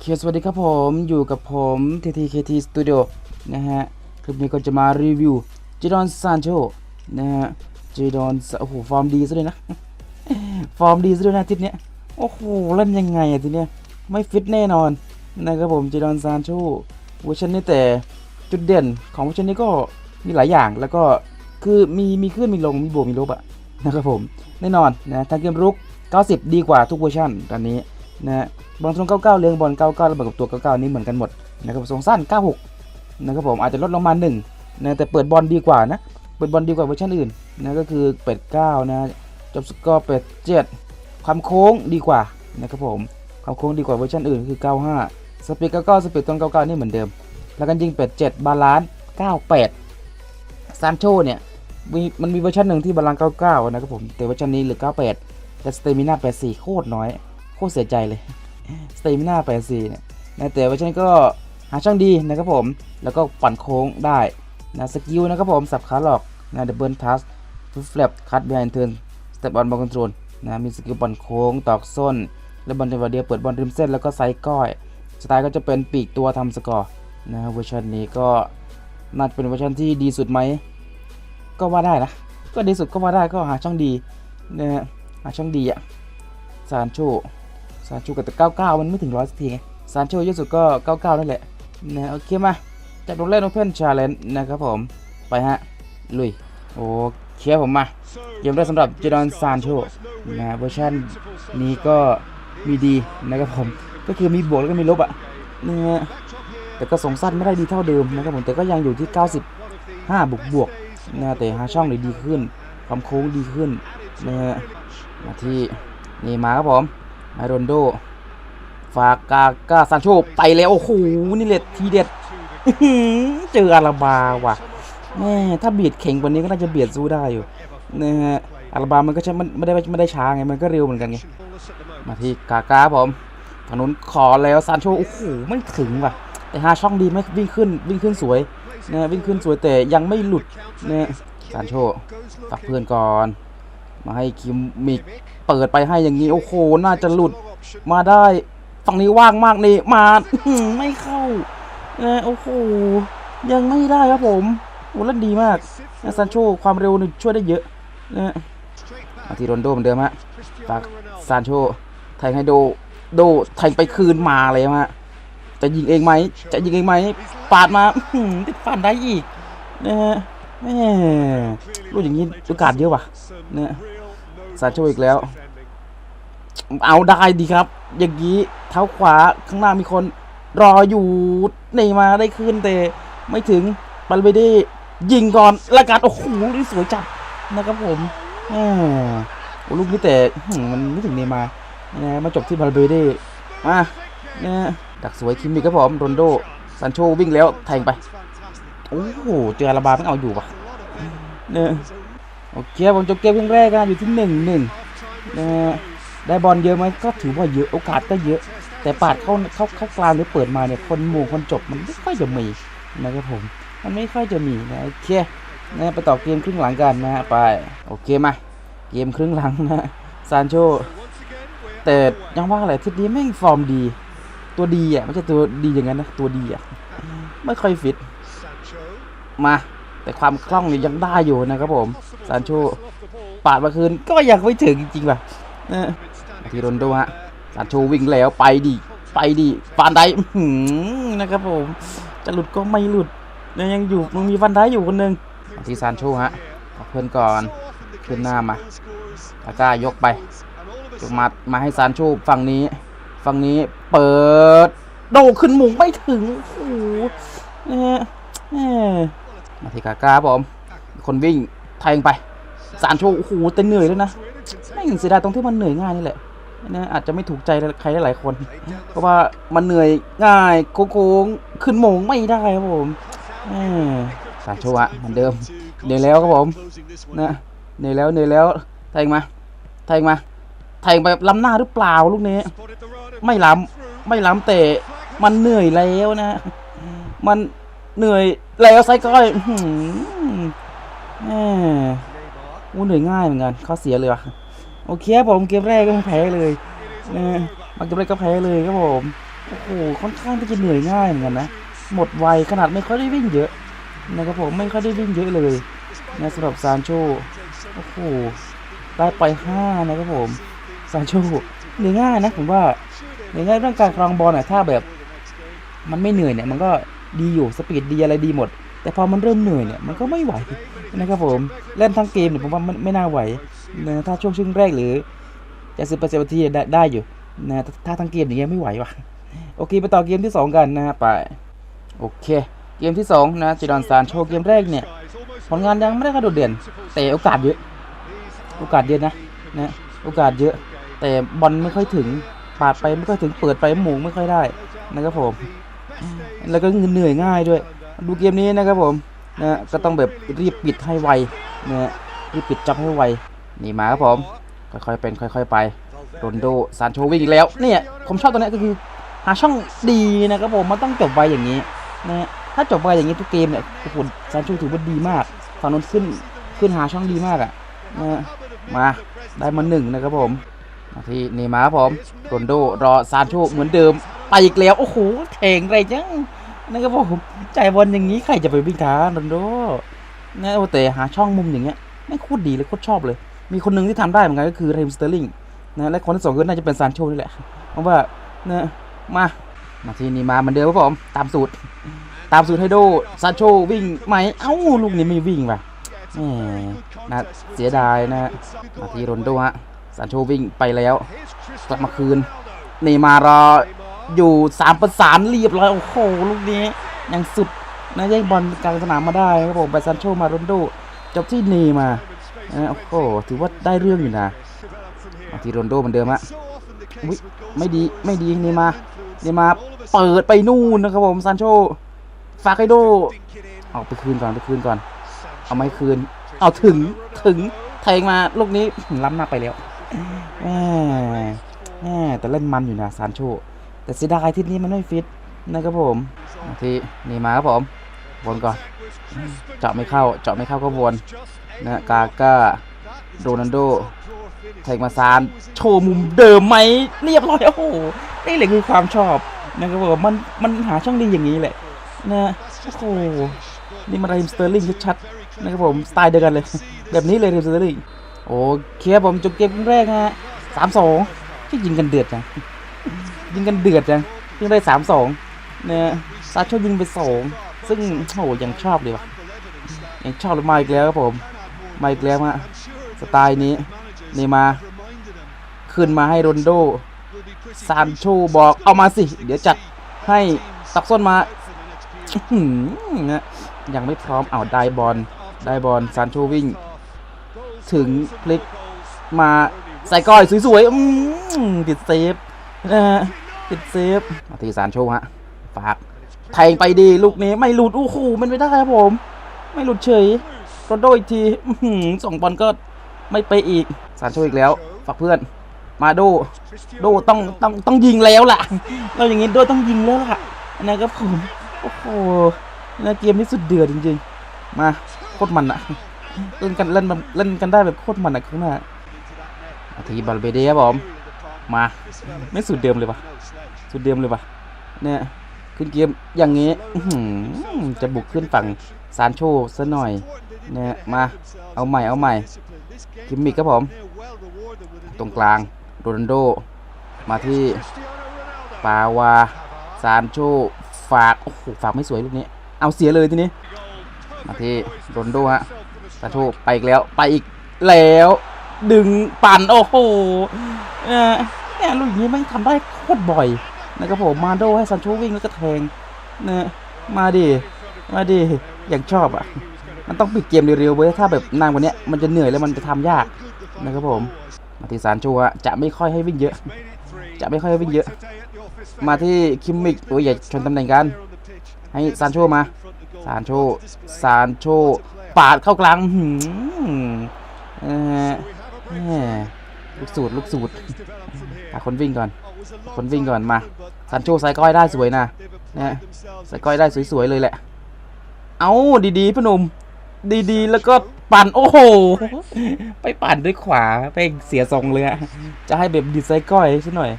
เคสวัสดีครับผมอยู่กับผม TTKT Studio นะฮะ คลิปนี้ก็จะมารีวิวจิดอนซานโชนะฮะจิดอนโอ้โห ฟอร์มดีซะด้วยนะ ฟอร์มดีซะด้วยนะทิศเนี้ย โอ้โห เล่นยังไงอะทีเนี้ย ไม่ฟิตแน่นอนนะครับผมจิดอนซานโชเวอร์ชันนี้แต่จุดเด่นของเวอร์ชันนี้ก็มีหลายอย่างแล้วก็คือมีมีขึ้นมีลงมีบวกมีลบอะนะครับผมแน่นอนนะทางเกมรุก 90 ดีกว่าทุกเวอร์ชันตอนนี้นะฮะ บอลตรง99เลี้ยงบอล99ระเบิดกับตัว99นี้เหมือนกันหมดนะครับทรงสั้น 96นะครับผมอาจจะลดลงมา1นะแต่เปิดบอลดีกว่านะเปิดบอลดีกว่าเวอร์ชันอื่นนะก็คือเป็ด9นะจบสกอร์เป็ด7ความโค้งดีกว่านะครับผมความโค้งดีกว่าเวอร์ชันอื่นคือ 95 สปีด99สปีดตรง99นี่เหมือนเดิม แล้วกันยิงเป็ด7บาลานซ์98ซานโชเนี่ยมีมันมีเวอร์ชันหนึ่งที่บาลานซ์99นะครับผมแต่เวอร์ชันนี้เหลือ98แต่สเตมิน่า84โคตรน้อยโคตรเสียใจเลย สเตมิน่า84เนี่ยนะแต่ว่าฉันก็หาช่างดีนะครับผม แล้วก็ปั่นโค้งได้นะสกิลนะครับผม สับขาหลอกนะดับเบิลทัสฟุตแฟลปคัตบีไฮเทิร์นสเตปบอลบอลคอนโทรลนะมีสกิลปั่นโค้งตอกส้น และบอลเทวเดียเปิดบอลริมเส้นแล้วก็ไซก้อย สไตล์ก็จะเป็นปีกตัวทำสกอร์นะเวอร์ชันนี้ก็น่าจะเป็นเวอร์ชันที่ดีสุดไหม ก็ว่าได้นะ ก็ดีสุดก็ว่าได้ก็หาช่างดีนะฮะหาช่างดีอะซานโช ซานโชกับแต่99 มันไม่ถึงร้อยสักทีไงซานโชเยอะสุดก็ 99 นั่นแหละนะโอเคมาจากลงเล่นโอเพนชาเลนจ์นะครับผมไปฮะ ลุย โอเคผมมาเกมแรกสำหรับเจดอนซานโชนะเวอร์ชันนี้ก็มีดีนะครับผมก็คือมีบวกแล้วก็มีลบอะนะฮะแต่ก็สงสั้นไม่ได้ดีเท่าเดิมนะครับผมแต่ก็ยังอยู่ที่ 95 บวกบวกนะแต่หาช่องเลยดีขึ้น ความโค้งดีขึ้นนะฮะมาที่นี่มาครับผม มาโรนโด ฝากกากาซานโชไปแล้ว โอ้โห นี่เล็ดทีเด็ดเจออาราบาว่ะแม่ถ้าเบียดเข่งกว่านี้ก็น่าจะเบียดสู้ได้อยู่นะฮะอาราบามันก็ใช่มันไม่ได้ไม่ได้ช้าไงมันก็เร็วเหมือนกันไงมาที่กากาครับผมทางนู้นขอแล้วซานโชโอ้โหไม่ถึงว่ะ แต่หาช่องดีไหมวิ่งขึ้นวิ่งขึ้นสวยนะวิ่งขึ้นสวยแต่ยังไม่หลุดนะซานโชฝากเพื่อนก่อน มาให้คิมมิก เปิดไปให้อย่างนี้ โอ้โห น่าจะหลุดมาได้ฝั่งนี้ว่างมากนี่มาไม่เข้านะโอ้โห ยังไม่ได้ครับผมโอ้เล่นดีมากนะซานโชความเร็วนี่ช่วยได้เยอะนะมาที่โรนโดเหมือนเดิมฮะฝากซานโชแทงให้โดโดแทงไปคืนมาเลยฮะจะยิงเองไหมจะยิงเองไหมปาดมาติดฟันได้อีกนะฮะแม่รู้อย่างนี้โอกาสเยอะว่ะนะ ซานโชอีกแล้ว เอาได้ดีครับ อย่างนี้เท้าขวาข้างหน้ามีคนรออยู่นี่มาได้ขึ้นแต่ไม่ถึงบัลเบเดยิงก่อนและการโอ้โหนี่สวยจัดนะครับผมโอ้ลูกนี้แต่มันไม่ถึงเนมาร์นะมาจบที่บัลเบเดมานะดักสวยคิมมิกครับผมโรนโดซันโชวิ่งแล้วแทงไป โอ้โหเจออาราบาไม่เอาอยู่ปะเนี่ย โอเคผมจบเกมครั้งแรกกันอยู่ที่หนึ่งหนึ่งนะฮะได้บอลเยอะไหมก็ถือว่าเยอะโอกาสก็เยอะ แต่ปาดเข้าเข้าเข้ากลางหรือเปิดมาเนี่ยคนหมู่คนจบมันไม่ค่อยจะมีนะครับผม มันไม่ค่อยจะมีนะโอเคนะไปต่อเกมครึ่งหลังกันนะฮะไปโอเคมาเกมครึ่งหลังนะซานโชแต่ยังว่าอะไรทีนี้แม่งฟอร์มดี ตัวดีอะไม่ใช่ตัวดีอย่างนั้นนะตัวดีอะไม่ค่อยฟิตมา แต่ความคล่องเนี่ยยังได้อยู่นะครับผม ซานโชปาดมาคืนก็ยังไม่ถึงจริงๆว่ะนะทีโรนโดฮะซานโชวิ่งแล้วไปดิไปดิฟานได้นะครับผม จะหลุดก็ไม่หลุดยังอยู่มันมีฟันได้อยู่คนหนึ่งมาที่ซานโชฮะเพื่อนก่อนขึ้นหน้ามาตาก้ายกไปยกมามาให้ซานโชฝั่งนี้ฝั่งนี้เปิด โดขึ้นหมุงไม่ถึงโอ้โหนะฮะแหมาที่กาก้าครับผมคนวิ่ง แทงไปซานโชโอ้โหแต่เหนื่อยแล้วนะไม่เสียดายตรงที่มันเหนื่อยง่ายนี่แหละนะอาจจะไม่ถูกใจใครหลายคน เพราะว่ามันเหนื่อยง่ายโค้งขึ้นโมงไม่ได้ครับผมสารโชวะเหมือนเดิมเหนื่อยแล้วครับผมนะเหนื่อยแล้วเหนื่อยแล้วแทงมาแทงมาแทงไปล้ำหน้าหรือเปล่าลูกนี้ ไม่ล้ำไม่ล้ำแต่มันเหนื่อยแล้วนะ มันเหนื่อยแล้วไซก้อย แหม่อู้เหนื่อยง่ายเหมือนกันข้อเสียเลยว่ะโอเคครับผมเกมแรกก็แพ้เลยนะมาเกมแรกก็แพ้เลยครับผมโอ้โหค่อนข้างที่จะเหนื่อยง่ายเหมือนกันนะหมดไวขนาดไม่ค่อยได้วิ่งเยอะนะครับผมไม่ค่อยได้วิ่งเยอะเลยนะสำหรับซานโชโอ้โหได้ไปห้านะครับผมซานโชเหนื่อยง่ายนะผมว่าเหนื่อยง่ายเรื่องการครองบอลน่ะถ้าแบบ มันไม่เหนื่อยเนี่ยมันก็ดีอยู่สปีดดีอะไรดีหมด แต่พอมันเริ่มเหนื่อยเนี่ยมันก็ไม่ไหวนะครับผมเล่นทั้งเกมเนี่ยผมว่ามันไม่น่าไหวนะถ้าช่วงช่วงแรกหรือจะสิบเปอร์เซ็นต์ทีได้ได้อยู่นะถ้าทั้งเกมอย่างเงี้ยไม่ไหวว่ะโอเคไปต่อเกมที่สองกันนะฮะไปโอเค เกมที่สองนะจิดอนซานโชว์เกมแรกเนี่ยผลงานยังไม่ได้กระโดดเด่นแต่โอกาสเยอะ โอกาสเยอะนะนะโอกาสเยอะ แต่บอลไม่ค่อยถึงปาดไปไม่ค่อยถึงเปิดไปหมูไม่ค่อยได้นะครับผม แล้วก็เหนื่อยง่ายด้วย ดูเกมนี้นะครับผมนะก็ต้องแบบรีบปิดให้ไวนะรีบปิดจับให้ไวนี่มาครับผม ค่อยๆเป็นค่อย ๆ ไปโรนโดซานโชวิ่งอีกแล้วเนี่ยผมชอบตัวนี้ก็คือ หาช่องดีนะครับผมมันต้องจบไวอย่างนี้นะถ้าจบไวอย่างนี้ทุกเกมเนี่ยโอ้โหซานโชถือว่าดีมากฝั่งนู้นขึ้นขึ้นหาช่องดีมากอะนะมาได้มาหนึ่งนะครับผมที่นี่มาครับผมโรนโดรอซานโชเหมือนเดิมไปอีกแล้วโอ้โหแข่งไรจัง นะครับผมจ่ายบอลอย่างนี้ใครจะไปวิ่งท้าโรนโดนะโอแต่หาช่องมุมอย่างเงี้ยไม่โคตรดีเลยโคตรชอบเลย มีคนหนึ่งที่ทำได้เหมือนกันก็คือเรมสเตอร์ลิงนะและคนที่สองก็น่าจะเป็นซานโชนี่แหละเพราะว่านะมามาที่นี่มาเหมือนเดิมครับผมตามสูตร ตามสูตรให้โดซานโชวิ่งไหมเอ้าลูกนี้ไม่วิ่งว่ะนะเสียดายนะมาที่โรนโดฮะซานโชวิ่งไปแล้ว กลับมาคืนนี่มารอ อยู่สามประสานเรียบร้อยโอ้โหลูกนี้ยังสุดนะแย่งบอลกลางสนามมาได้ครับผมไปซันโชมาโรนโดจบที่เนมาโอ้โหถือว่าได้เรื่องอยู่นะทีโรนโดเหมือนเดิมฮะไม่ดีไม่ดีเนมาเนมาเปิดไปนู่นนะครับผมซันโชฝากให้โดเอาไปคืนก่อนไปคืนก่อน เอาไม่คืน เอาถึงถึงแทงมาลูกนี้ล้ำหน้าไปแล้วแหมแหมแต่เล่นมันอยู่นะซานโช แต่เสียดายที่นี้มันไม่ฟิตนะครับผมที่นี่มาครับผมวนก่อนเจาะไม่เข้าเจาะไม่เข้าก็วนนะกาก้าโรนัลโดแทงมาซานโชว์มุมเดิมไหมเรียบร้อยโอ้โหนี่แหละคือความชอบนะครับผมมันมันหาช่องดีอย่างนี้แหละนะโอ้โหนี่มาไรมสเตอร์ลิงชัดๆนะครับผมสไตล์เดียวกันเลย แบบนี้เลยไรมสเตอร์ลิงโอเคครับผมจบเกมแรกฮะสามสองที่ยิงกันเดือดจัง ยิงกันเดือดจังยิงได้สามสองเนี่ยซาโชยิงไปสองซึ่งโหยังชอบเลยว่ะยังชอบเลยมาอีกแล้วครับผมมาอีกแล้วฮะสไตล์นี้นี่มาขึ้นมาให้โรนโดซานโชบอกเอามาสิ เดี๋ยวจัดให้ตักส้นมาหือนะยังไม่พร้อมเอาได้บอลได้บอลซานโชวิ่ง ถึงพลิกมาใส่ก้อยสวยๆอืมติดเซฟนะฮะ ติดเซฟมาทีสารโชว์ฮะฝากแทงไปดีลูกนี้ไม่หลุดโอ้โหมันไม่ได้ครับผม ไม่หลุดเฉยโรนโดอีกทีสองบอลก็ไม่ไปอีกสารโชว์อีกแล้วฝากเพื่อน มาดโดต้องต้องต้องยิงแล้วล่ะเราอย่างงี้โดต้องยิงแล้วล่ะนะครับผมโอ้โหนะเกมนี้สุดเดือดจริงๆ มาโคตรมันอะเล่นกันเล่นเล่นกันได้แบบโคตรมันอะข้างหน้าอาทีบอลเบเดียครับผม มาไม่สุดเดิมเลยปะสุดเดิมเลยปะเนี่ยขึ้นเกมอย่างงี้จะบุกขึ้นฝั่งซานโชซะหน่อยเนี่ยมาเอาใหม่เอาใหม่กิมมิกครับผม ตรงกลางโรนัลโด มาที่ปาวาซานโชฝากโอ้โหฝากไม่สวยลูกนี้ เอาเสียเลยทีนี้ มาที่โรนโดฮะซานโชไปอีกแล้วไปอีกแล้ว ดึงปั่นโอ้โหเออเนี่ย ลูกอย่างนี้ไม่งทำได้โคตรบ่อยนะครับผมมาโดให้ซันโชวิ่งแล้วก็แทงเนี่ยมาดิมาดิอย่างชอบอะ มันต้องปิดเกมเร็วๆเว้ยถ้าแบบนานกว่านี้มันจะเหนื่อยแล้วมันจะทำยากนะครับผม มาที่ซานโชะจะไม่ค่อยให้วิ่งเยอะ จะไม่ค่อยให้วิ่งเยอะ มาที่คิมมิกโอ้ยอย่าชนตำแหน่งกัน ให้ซานโชมาซานโชซานโชปาดเข้ากลางหืมเออแหมลูกสูตรลูกสูตร คนวิ่งก่อน คนวิ่งก่อนมาซันโชใส่ก้อยได้สวยนะเนี่ยใส่ก้อยได้สวยๆเลยแหละ เอาดีๆพ่นุ่มดีๆ แล้วก็ปั่นโอ้โห ไปปั่นด้วยขวาไปเสียทรงเลยอะจะให้แบบดีไซน์ก้อยซะหน่อย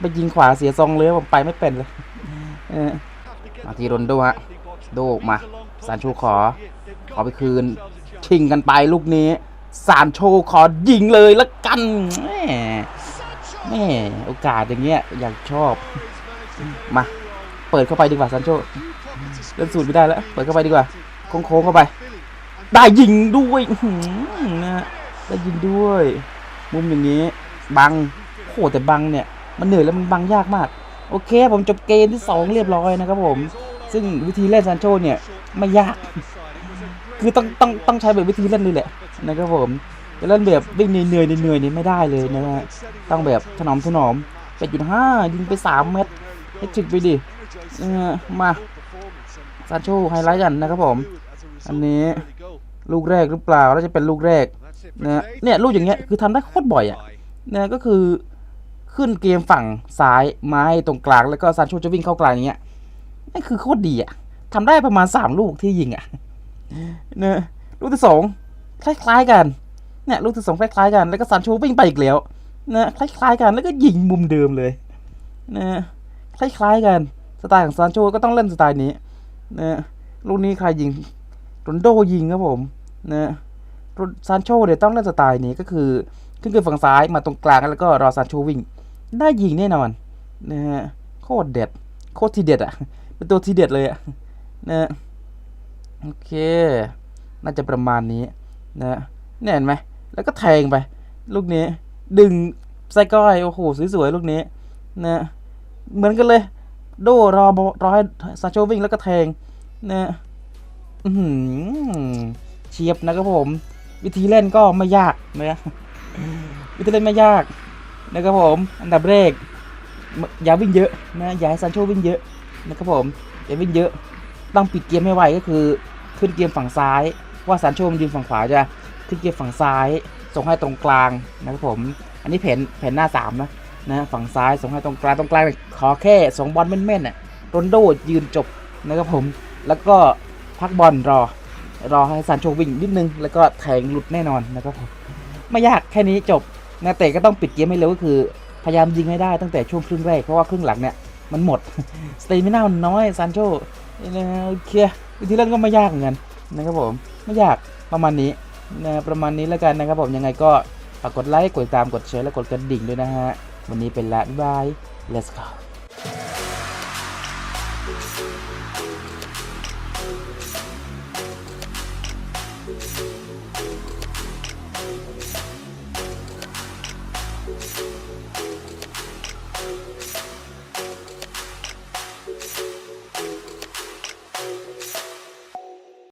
ไปยิงขวาเสียทรงเลยผมไปไม่เป็นเลยเออมาทีรนโดฮะโดมาซานโชขอ ขอไปคืน ชิงกันไปลูกนี้ซานโชขอยิงเลยละกัน แม่โอกาสอย่างเงี้ยอยากชอบ มา เปิดเข้าไปดีกว่าซานโชเล่นสูตรไม่ได้แล้ว เปิดเข้าไปดีกว่าโค้งๆเข้าไป ได้ยิงด้วยนะฮะได้ยิงด้วย มุมอย่างนี้บังโหแต่บังเนี่ย มันเหนื่อยแล้วมันบังยากมาก โอเค ผมจบเกมที่ 2 เรียบร้อยนะครับผม ซึ่งวิธีเล่นซานโชเนี่ยไม่ยาก คือต้องต้องต้องใช้แบบวิธีเล่นนี่แหละนะครับผม จะเล่นแบบวิ่งเหนื่อยเหนื่อยนี่ไม่ได้เลยนะฮะต้องแบบถนอมถนอมเป็ดจุดห้ายิงไป3เม็ดให้ถึกไปดิเออมาซานโชไฮไลท์กันนะครับผม อันนี้ลูกแรกหรือเปล่าแล้วจะเป็นลูกแรกนะเนี่ยลูกอย่างเงี้ยคือทำได้โคตรบ่อยอะนะก็คือขึ้นเกมฝั่งซ้ายไม้ตรงกลางแล้วก็ซานโชจะวิ่งเข้ากลางอย่างเงี้ยนี่คือโคตรดีอะทำได้ประมาณสามลูกที่ยิงอะนะลูกที่สองคล้ายๆกัน เนี่ยลูกที่สองคล้ายๆกันแล้วก็ซานโชวิ่งไปอีกแล้วนะคล้ายๆกันแล้วก็ยิงมุมเดิมเลยนะคล้ายๆกันสไตล์ของซานโชก็ต้องเล่นสไตล์นี้นะลูกนี้ใครยิงโรนโดยิงครับผมนะซานโชเนี่ยต้องเล่นสไตล์นี้ก็คือขึ้นคือฝั่งซ้ายมาตรงกลางแล้วก็รอซานโชวิ่ง ได้ยิงแน่นอนนะฮะโคตรเด็ดโคตรทีเด็ดอะเป็นตัวทีเด็ดเลยอะนะโอเค น่าจะประมาณนี้นะเนี่ยเห็นไหม แล้วก็แทงไป ลูกนี้ ดึงไส้ก้อย โอ้โห สวยๆ ลูกนี้นะเหมือนกันเลย โดรอรอให้ซานโชวิ่งแล้วก็แทงนะอืเฉียบนะครับผม วิธีเล่นก็ไม่ยากนะวิธีเล่นไม่ยากนะครับผม อันดับแรกอย่าวิ่งเยอะนะอย่าให้ซานโชวิ่งเยอะนะครับผมอย่าวิ่งเยอะ ต้องปิดเกมให้ไวก็คือ ขึ้นเกมฝั่งซ้าย ว่าซานโชมันยืนฝั่งขวาจะ ขึ้นเกมฝั่งซ้าย ส่งให้ตรงกลางนะครับผม อันนี้แผนแผนหน้าสามนะนะฝั่งซ้ายส่งให้ตรงกลางตรงกลางขอแค่สองบอลแม่นๆน่ะโรนโดยืนจบนะครับผม แล้วก็พักบอลรอ รอให้ซานโชวิ่งนิดนึง แล้วก็แทงหลุดแน่นอนนะครับผมไม่ยากแค่นี้จบนะแต่ก็ต้องปิดเกมให้เร็วก็คือ พยายามยิงให้ได้ตั้งแต่ช่วงครึ่งแรกเพราะว่าครึ่งหลังเนี่ยมันหมดสเตมิน่ามันน้อยซานโชนะโอเควิธีเล่นก็ไม่ยากเหมือนกันนะครับผมไม่ยากประมาณนี้ นะประมาณนี้แล้วกันนะครับผมยังไงก็ฝากกดไลค์กดติดตามกดแชร์และกดกระดิ่งด้วยนะฮะวันนี้เป็นละบ๊ายบาย let's go